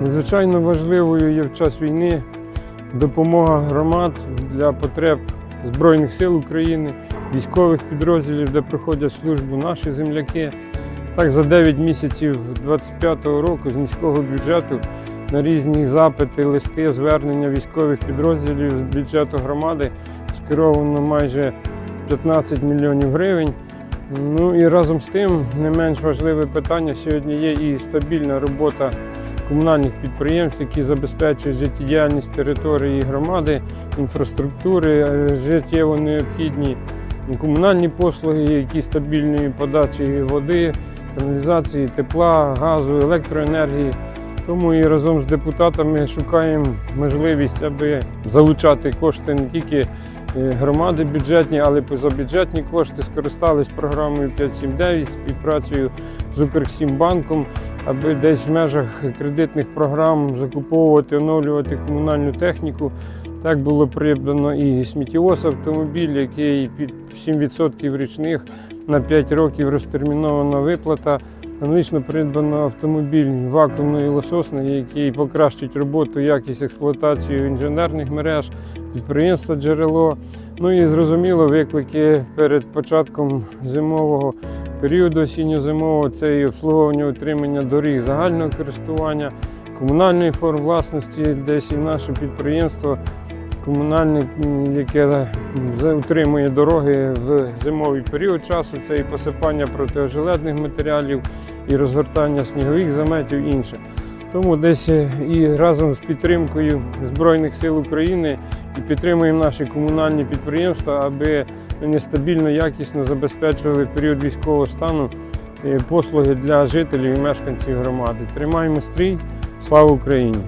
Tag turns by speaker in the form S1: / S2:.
S1: Надзвичайно важливою є в час війни допомога громад для потреб Збройних сил України, військових підрозділів, де проходять службу наші земляки. Так, за 9 місяців 2025 року з міського бюджету на різні запити, листи, звернення військових підрозділів з бюджету громади скеровано майже 15 мільйонів гривень. Ну і разом з тим не менш важливе питання сьогодні є і стабільна робота комунальних підприємств, які забезпечують життєдіяльність території громади, інфраструктури, е, життєво необхідні комунальні послуги, які стабільної подачі води, каналізації, тепла, газу, електроенергії. Тому і разом з депутатами шукаємо можливість, аби залучати кошти не тільки е, громади бюджетні, але й позабюджетні кошти. Скористались програмою 579 співпрацею з Укрексімбанком, аби десь в межах кредитних програм закуповувати, оновлювати комунальну техніку. Так було придбано і сміттєвоз автомобіль, який під 7% річних на 5 років розтермінована виплата. Аналогічно придбано автомобіль вакуумної лососної, який покращить роботу, якість експлуатацію інженерних мереж, підприємства джерело. Ну і зрозуміло, виклики перед початком зимового періоду осінньо-зимового це і обслуговування утримання доріг загального користування, комунальної форм власності, десь і наше підприємство комунальне, м, яке утримує дороги в зимовий період часу. Це і посипання протиожеледних матеріалів, і розгортання снігових заметів і інше. Тому десь е, і разом з підтримкою Збройних сил України і підтримуємо наші комунальні підприємства, аби вони стабільно, якісно забезпечували період військового стану е, послуги для жителів і мешканців громади. Тримаємо стрій, слава Україні!